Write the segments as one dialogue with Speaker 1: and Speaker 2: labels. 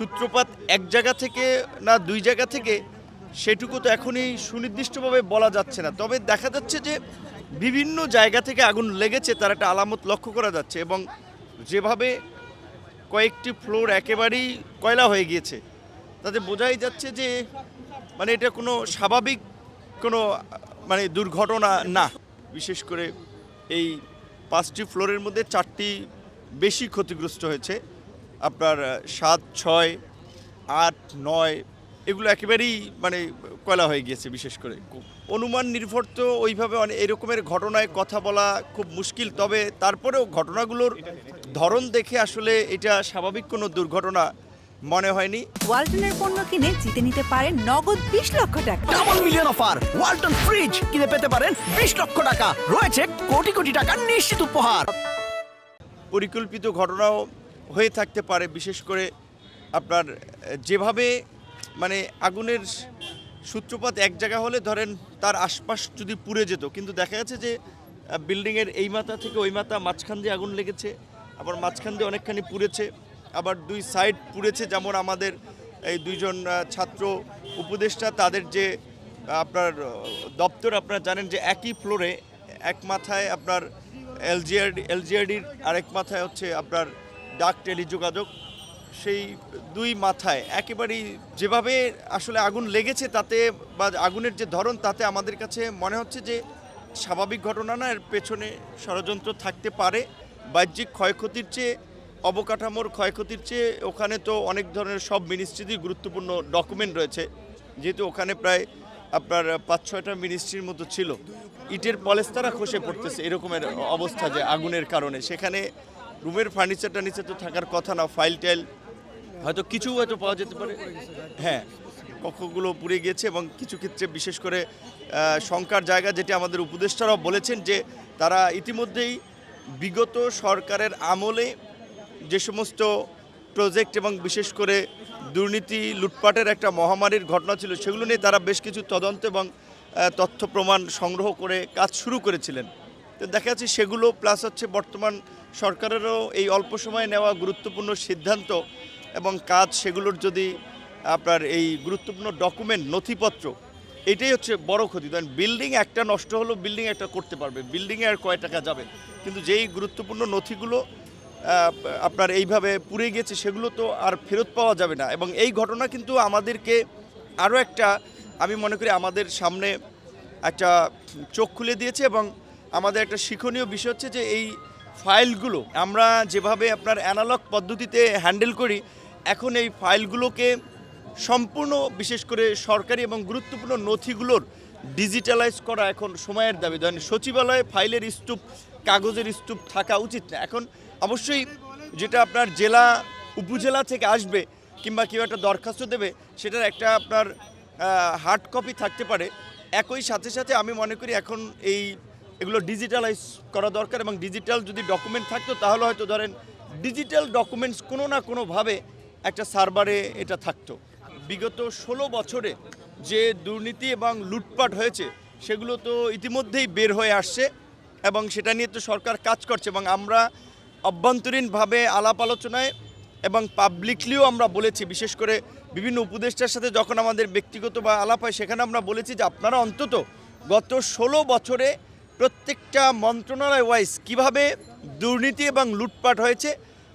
Speaker 1: সূত্রপাত এক জায়গা থেকে না দুই জায়গা থেকে সেটুকু তো এখনই সুনির্দিষ্টভাবে বলা যাচ্ছে না। তবে দেখা যাচ্ছে যে বিভিন্ন জায়গা থেকে আগুন লেগেছে তার একটা আলামত লক্ষ্য করা যাচ্ছে এবং যেভাবে কয়েকটি ফ্লোর একেবারেই কয়লা হয়ে গিয়েছে, তাতে বোঝাই যাচ্ছে যে মানে এটা কোনো স্বাভাবিক কোনো মানে দুর্ঘটনা না। বিশেষ করে এই পাঁচটি ফ্লোরের মধ্যে চারটি বেশি ক্ষতিগ্রস্ত হয়েছে। আপনার সাত ছয় আট নয় এগুলো একেবারেই মানে কয়লা হয়ে গিয়েছে বিশেষ করে। অনুমান নির্ভর তো ওইভাবে অনেক এরকমের ঘটনায় কথা বলা খুব মুশকিল তবে তারপরেও ঘটনাগুলোর ধরন দেখে আসলে এটা স্বাভাবিক কোনো দুর্ঘটনা মনে হয়নি।
Speaker 2: ওয়ালটনের পণ্য কিনে জিতে নিতে পারেন নগদ বিশ লক্ষ টাকা।
Speaker 3: Double million offer Walton fridge কিনে পেতে পারেন বিশ লক্ষ টাকা। রয়েছে কোটি কোটি টাকার নিশ্চিত উপহার।
Speaker 1: পরিকল্পিত ঘটনাও হয়ে থাকতে পারে, বিশেষ করে আপনার যেভাবে মানে আগুনের সূত্রপাত এক জায়গা হলে ধরেন তার আশপাশ যদি পুড়ে যেত, কিন্তু দেখা যাচ্ছে যে বিল্ডিংয়ের এই মাথা থেকে ওই মাথা মাঝখান দিয়ে আগুন লেগেছে, আবার মাঝখান দিয়ে অনেকখানি পুড়েছে, আবার দুই সাইড পুড়েছে যেমন আমাদের এই দুইজন ছাত্র উপদেষ্টা, তাদের যে আপনার, দপ্তর আপনারা জানেন যে একই ফ্লোরে এক মাথায় আপনার এলজিআরডি এলজিআরডির আরেক মাথায় হচ্ছে আপনার ডাক টেলিযোগাযোগ, সেই দুই মাথায় একেবারেই যেভাবে আসলে আগুন লেগেছে তাতে বা আগুনের যে ধরন তাতে আমাদের কাছে মনে হচ্ছে যে স্বাভাবিক ঘটনা না, এর পেছনে ষড়যন্ত্র থাকতে পারে। বাহ্যিক ক্ষয়ক্ষতির চেয়ে অবকাঠামোর ক্ষয়ক্ষতির চেয়ে ওখানে তো অনেক ধরনের সব মিনিস্ট্রিরই গুরুত্বপূর্ণ ডকুমেন্ট রয়েছে। যেহেতু ওখানে প্রায় আপনার পাঁচ ছয়টা মিনিস্ট্রির মতো ছিল। ইটের পলেস্তারা খসে পড়তেছে, এরকমের অবস্থা যে আগুনের কারণে। সেখানে রুমের ফার্নিচারটা নিচে তো থাকার কথা না ফাইল টাইল হয়তো কিছু হয়তো পাওয়া যেতে পারে। হ্যাঁ কক্ষগুলো পুড়ে গিয়েছে এবং কিছু ক্ষেত্রে বিশেষ করে শঙ্কার জায়গা যেটি আমাদের উপদেষ্টারাও বলেছেন যে তারা ইতিমধ্যেই বিগত সরকারের আমলে যে সমস্ত প্রজেক্ট এবং বিশেষ করে দুর্নীতি লুটপাটের একটা মহামারীর ঘটনা ছিল সেগুলো নিয়ে তারা বেশ কিছু তদন্ত এবং তথ্য প্রমাণ সংগ্রহ করে কাজ শুরু করেছিলেন। তো দেখা যাচ্ছে সেগুলো প্লাস হচ্ছে বর্তমান সরকারেরও এই অল্প সময়ে নেওয়া গুরুত্বপূর্ণ সিদ্ধান্ত এবং কাজ সেগুলোর যদি আপনার এই গুরুত্বপূর্ণ ডকুমেন্ট নথিপত্র, এটাই হচ্ছে বড় ক্ষতি। ধরেন বিল্ডিং একটা নষ্ট হলো বিল্ডিং একটা করতে পারবে। বিল্ডিংয়ে আর কয় টাকা যাবে? কিন্তু যেই গুরুত্বপূর্ণ নথিগুলো আপনার এইভাবে পুড়ে গেছে, সেগুলো তো আর ফেরত পাওয়া যাবে না। এবং এই ঘটনা কিন্তু আমাদেরকে আরও একটা, আমি মনে করি আমাদের সামনে একটা চোখ খুলে দিয়েছে এবং আমাদের একটা শিক্ষণীয় বিষয় হচ্ছে যে এই ফাইলগুলো আমরা যেভাবে আপনার অ্যানালগ পদ্ধতিতে হ্যান্ডেল করি, এখন এই ফাইলগুলোকে সম্পূর্ণ বিশেষ করে সরকারি এবং গুরুত্বপূর্ণ নথিগুলোর ডিজিটালাইজ করা এখন সময়ের দাবি। ধরেন সচিবালয়ে ফাইলের স্তূপ, কাগজের স্তূপ থাকা উচিত না। এখন অবশ্যই যেটা আপনার জেলা, উপজেলা থেকে আসবে কিংবা কেউ একটা দরখাস্ত দেবে, সেটার একটা আপনার হার্ড কপি থাকতে পারে। একই সাথে সাথে আমি মনে করি এখন এই এগুলো ডিজিটালাইজ করা দরকার এবং ডিজিটাল যদি ডকুমেন্ট থাকতো, তাহলে হয়তো ধরেন ডিজিটাল ডকুমেন্টস কোনো না কোনোভাবে একটা সার্ভারে এটা থাকতো। বিগত ষোলো বছরে যে দুর্নীতি এবং লুটপাট হয়েছে, সেগুলো তো ইতিমধ্যেই বের হয়ে আসছে এবং সেটা নিয়ে তো সরকার কাজ করছে এবং আমরা অভ্যন্তরীণভাবে আলাপ আলোচনায় এবং পাবলিকলিও আমরা বলেছি, বিশেষ করে বিভিন্ন উপদেষ্টার সাথে যখন আমাদের ব্যক্তিগত বা আলাপ হয়, সেখানে আমরা বলেছি যে আপনারা অন্তত গত ষোলো বছরে প্রত্যেকটা মন্ত্রণালয় ওয়াইজ কীভাবে দুর্নীতি এবং লুটপাট হয়েছে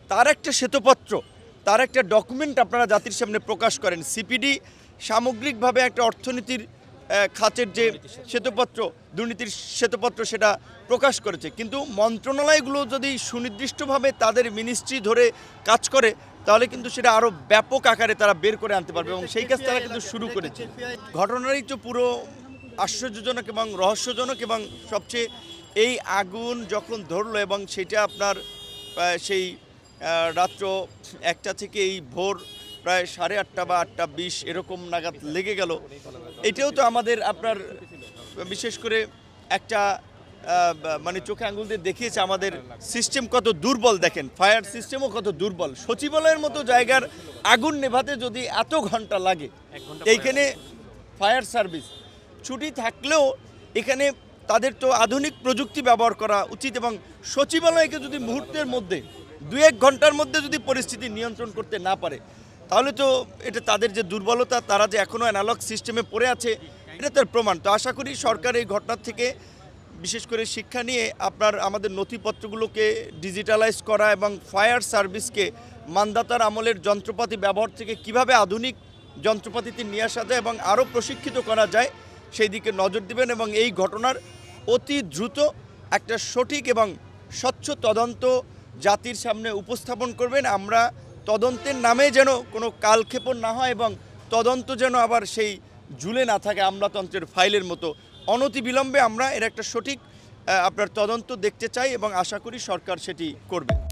Speaker 1: তার একটা শ্বেতপত্র তার একটা ডকুমেন্ট আপনারা জাতির সামনে প্রকাশ করেন। সিপিডি সামগ্রিকভাবে একটা অর্থনীতির খাতের যে শ্বেতপত্র দুর্নীতির শ্বেতপত্র সেটা প্রকাশ করেছে। কিন্তু মন্ত্রণালয়গুলো যদি সুনির্দিষ্টভাবে তাদের মিনিস্ট্রি ধরে কাজ করে তাহলে কিন্তু সেটা আরও ব্যাপক আকারে তারা বের করে আনতে পারবে এবং সেই কাজ তারা কিন্তু শুরু করেছে। ঘটনারই তো পুরো আশ্চর্যজনক এবং রহস্যজনক এবং সবচেয়ে এই আগুন যখন ধরলো এবং সেটা আপনার সেই রাত্র একটা থেকে এই ভোর প্রায় সাড়ে আটটা বা আটটা বিশ এরকম নাগাদ লেগে গেল। এটাও তো আমাদের আপনার বিশেষ করে একটা মানে চোখে আঙুল দিয়ে দেখিয়েছে আমাদের সিস্টেম কত দুর্বল দেখেন। ফায়ার সিস্টেমও কত দুর্বল। সচিবালয়ের মতো জায়গার আগুন নেভাতে যদি এত ঘণ্টা লাগে এইখানে ফায়ার সার্ভিস ছুটি থাকলেও এখানে তাদের তো আধুনিক প্রযুক্তি ব্যবহার করা উচিত এবং সচিবালয়কে যদি মুহূর্তের মধ্যে দু এক ঘণ্টার মধ্যে যদি পরিস্থিতি নিয়ন্ত্রণ করতে না পারে, তাহলে তো এটা তাদের যে দুর্বলতা, তারা যে এখনও অ্যানালগ সিস্টেমে পড়ে আছে, এটা তার প্রমাণ। তো আশা করি সরকার এই ঘটনার থেকে বিশেষ করে শিক্ষা নিয়ে আপনার আমাদের নথিপত্রগুলোকে ডিজিটালাইজ করা এবং ফায়ার সার্ভিসকে মানদাতার আমলের যন্ত্রপাতি ব্যবহার থেকে কীভাবে আধুনিক যন্ত্রপাতিতে নিয়ে আসা যায় এবং আরও প্রশিক্ষিত করা যায় সেই দিকে নজর দিবেন এবং এই ঘটনার অতি দ্রুত একটা সঠিক এবং স্বচ্ছ তদন্ত জাতির সামনে উপস্থাপন করবেন। আমরা তদন্তের নামে যেন কোনো কালক্ষেপণ না হয় এবং তদন্ত যেন আবার সেই ঝুলে না থাকে আমলাতন্ত্রের ফাইলের মতো। অনতিবিলম্বে আমরা এর একটা সঠিক আপনার তদন্ত দেখতে চাই এবং আশা করি সরকার সেটি করবে।